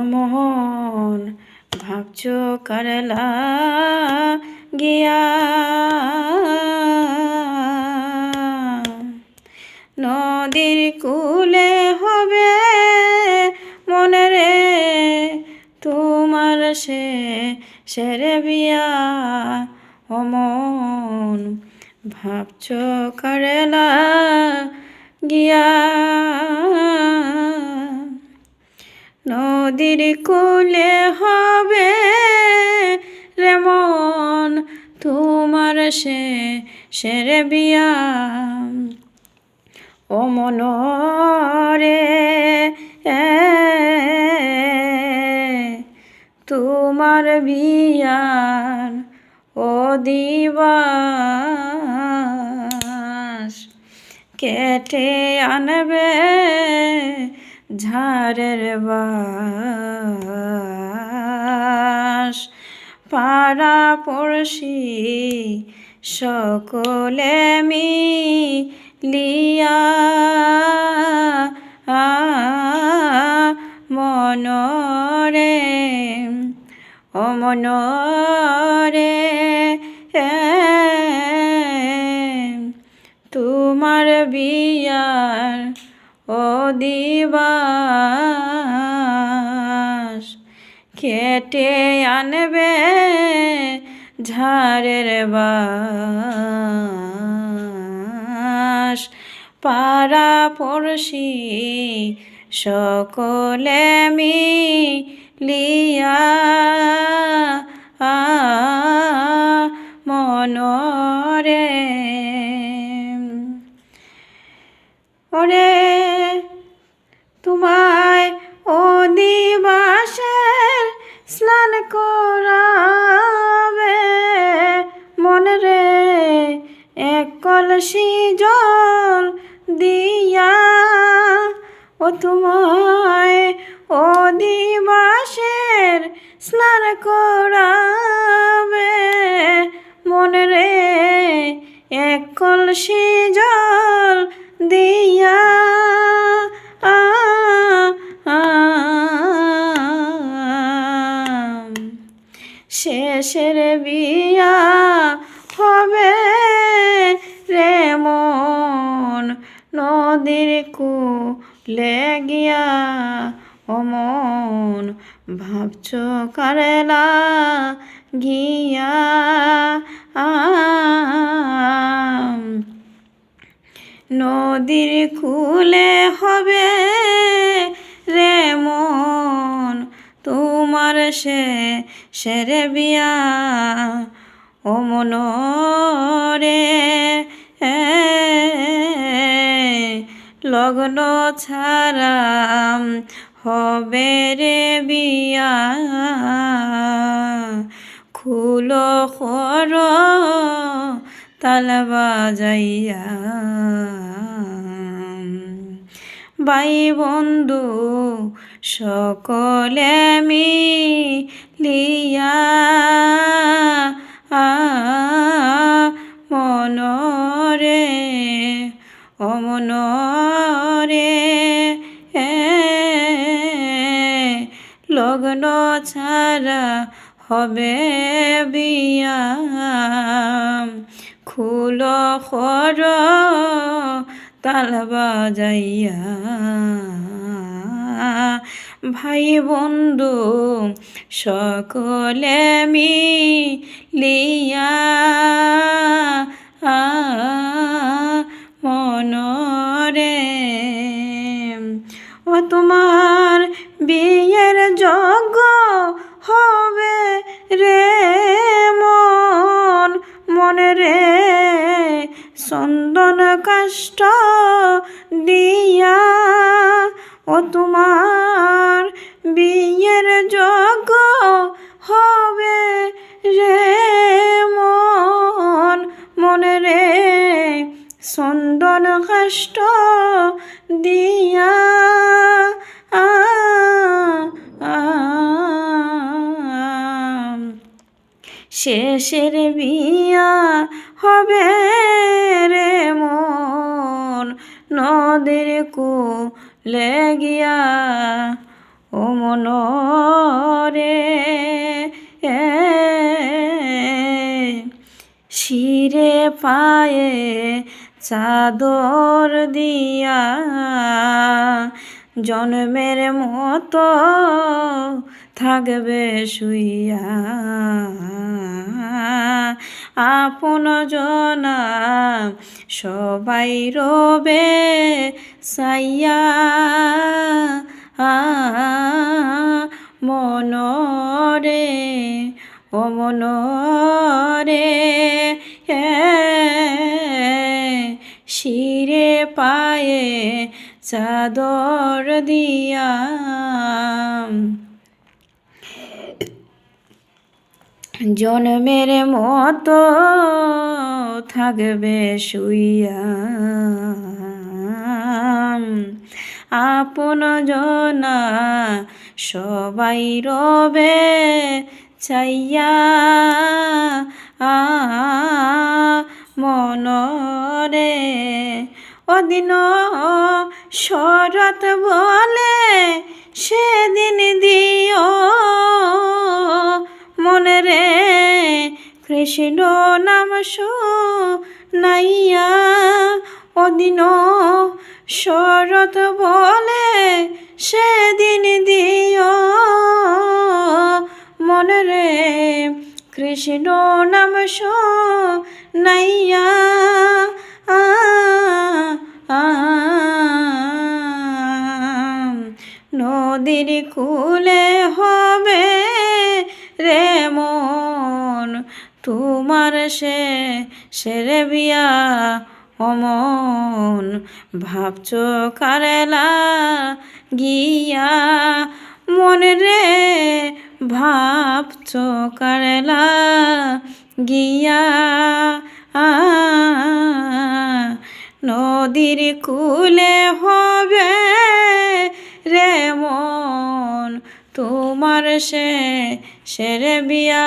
অমন ভাবছ করলা গিয়া। নদীর কুলে হবে মনে রে, তোমার সে সেরে বিয়া। অমন ভাবছ করলা গিয়া। নদীর কুলে হবে রেমন তোমার সে সেরে বিয়া। ও মনরে তোমার বিয়ার, ও দিবাস, কেটে আনবে ঝাড়ের বাস। পাড়া পড়শি সকলে মিলিয়া মনরে ও মনরে তোমার বিয়ার ও দিবাস কেটে আনবে ঝাড়ের বাস। পাড়া পড়শি সকলে মি মিলিয়া মনরে। ওরে স্নান করাবে। মনে রে এক কলসি জল দিয়া ও তোমায় অধিবাসের স্নান করাবে। মনে রে এক কলসি জল দিয়া আ, শেষের বিয়া হবে রে মন। নদীর কুলে গিয়া অমন ভাবছ কারেলা গিয়া নদীর কুলে হবে সে সেরে বিয়া, ও মন রে লগ্ন ছাড়া হবে রে বিয়া। খুলো খর, তাল বাজাইয়া। বাই বন্ধু সকলে মিলিয়া মনরে অমনরে লগ্ন ছাড়া হবে বিয়া। খুল খর তাল বাজাইয়া ভাই বন্ধু, সকলে মিলিয়া মনরে। ও তোমার বিয়ের যজ্ঞ হবে রে মন, মনে রে চন্দন কাষ্ট দিয়া, ও তোমার বিয়ের যজ্ঞ হবে রে মন, মনে রে। চন্দন কাষ্ট দিয়া শেষের বিয়া হবে রে মন। নদীর কুলে গিয়া ও মনরে শিরে পায়ে চাদর দিয়া জন্মের মতো থাকবে শুইয়া। আপন জনা সবাই রবে সাইয়া। মনরে ও মনরে শিরে পায়ে চাদর দিয়া। জন্মের মতো থাকবে শুইয়া। আপন জনা সবাই রবে চাইয়া। আ মনরে অদিন শরৎ বলে সেদিন মনে রে কৃষ্ণ নাম নাইয়া অদিন শরৎ বলে সেদিন দিও। মনে রে কৃষ্ণ নাম নাইয়া সে সেরে বিয়া অমন ভাবছ কারেলা গিয়া মন রে? ভাবছ কারেলা গিয়া নদীর কুলে হবে রে মন। তোমার সে সেরে বিয়া